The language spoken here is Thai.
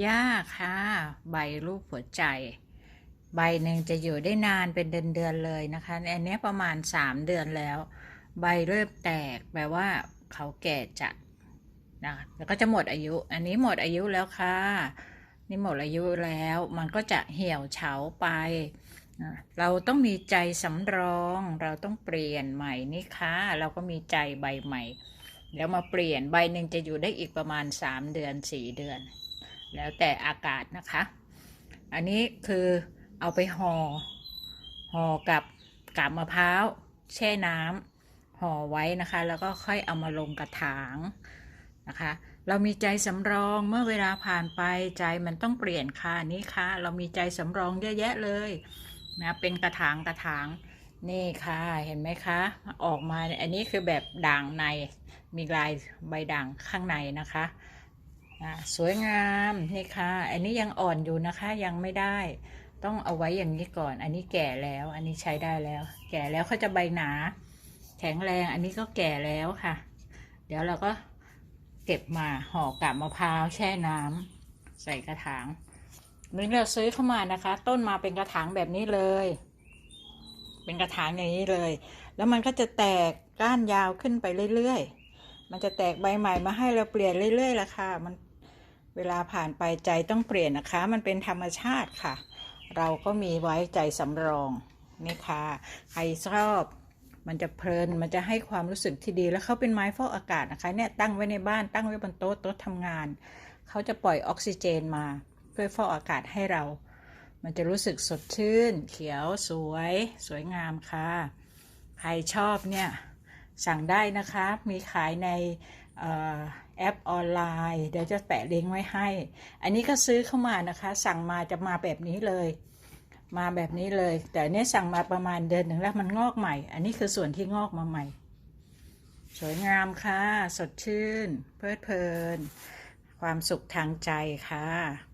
หญ้าค่ะ ใบรูปหัวใจ ใบหนึ่งจะอยู่ได้นานเป็นเดือนๆเลยนะคะอันนี้ประมาณสามเดือนแล้ว ใบเริ่มแตกแปลว่าเขาแก่จัดนะแล้วก็จะหมดอายุ อันนี้หมดอายุแล้วค่ะ นี่หมดอายุแล้ว มันก็จะเหี่ยวเฉาไป เราต้องมีใจสำรอง เราต้องเปลี่ยนใหม่นี่ค่ะ เราก็มีใจใบใหม่ แล้วมาเปลี่ยนใบหนึ่งจะอยู่ได้อีกประมาณสามเดือนสี่เดือน แล้วแต่อากาศนะคะ อันนี้คือเอาไปห่อห่อกับกาบมะพร้าวแช่น้ำห่อไว้นะคะ แล้วก็ค่อยเอามาลงกระถางนะคะ เรามีใจสำรองเมื่อเวลาผ่านไปใจมันต้องเปลี่ยนค่ะนี่ค่ะ เรามีใจสำรองเยอะแยะเลยนะเป็นกระถางกระถางนี่ค่ะเห็นไหมคะออกมาเนี่ยอันนี้คือแบบด่างในมีลายใบด่างข้างในนะคะ สวยงามนี่ค่ะ อันนี้ยังอ่อนอยู่นะคะยังไม่ได้ ต้องเอาไว้อย่างนี้ก่อน อันนี้แก่แล้ว อันนี้ใช้ได้แล้ว แก่แล้วเขาจะใบหนา แข็งแรง อันนี้ก็แก่แล้วค่ะ เดี๋ยวเราก็เก็บมาห่อกาบมะพร้าวแช่น้ำใส่กระถางนี่เราซื้อเข้ามานะคะ ต้นมาเป็นกระถางแบบนี้เลย เป็นกระถางอย่างนี้เลย แล้วมันก็จะแตกก้านยาวขึ้นไปเรื่อยๆมันจะแตกใบใหม่มาให้เราเปลี่ยนเรื่อยๆละค่ะ มัน เวลาผ่านไปใจต้องเปลี่ยนนะคะ มันเป็นธรรมชาติค่ะ เราก็มีไว้ใจสำรองนี่ค่ะใครชอบมันจะเพลินมันจะให้ความรู้สึกที่ดีแล้วเขาเป็นไม้ฟอกอากาศนะคะเนี่ยตั้งไว้ในบ้านตั้งไว้บนโต๊ะโต๊ะทำงานเขาจะปล่อยออกซิเจนมาเพื่อฟอกอากาศให้เรา มันจะรู้สึกสดชื่น เขียวสวย สวยงามค่ะ ใครชอบเนี่ยสั่งได้นะคะ มีขายใน แอปออนไลน์ เดี๋ยวจะแปะลิงก์ไว้ให้ อันนี้ก็ซื้อเข้ามานะคะ สั่งมาจะมาแบบนี้เลย มาแบบนี้เลย แต่เนี้ยสั่งมาประมาณเดือนหนึ่งแล้วมันงอกใหม่ อันนี้คือส่วนที่งอกมาใหม่ สวยงามค่ะ สดชื่น เพลิดเพลิน ความสุขทางใจค่ะ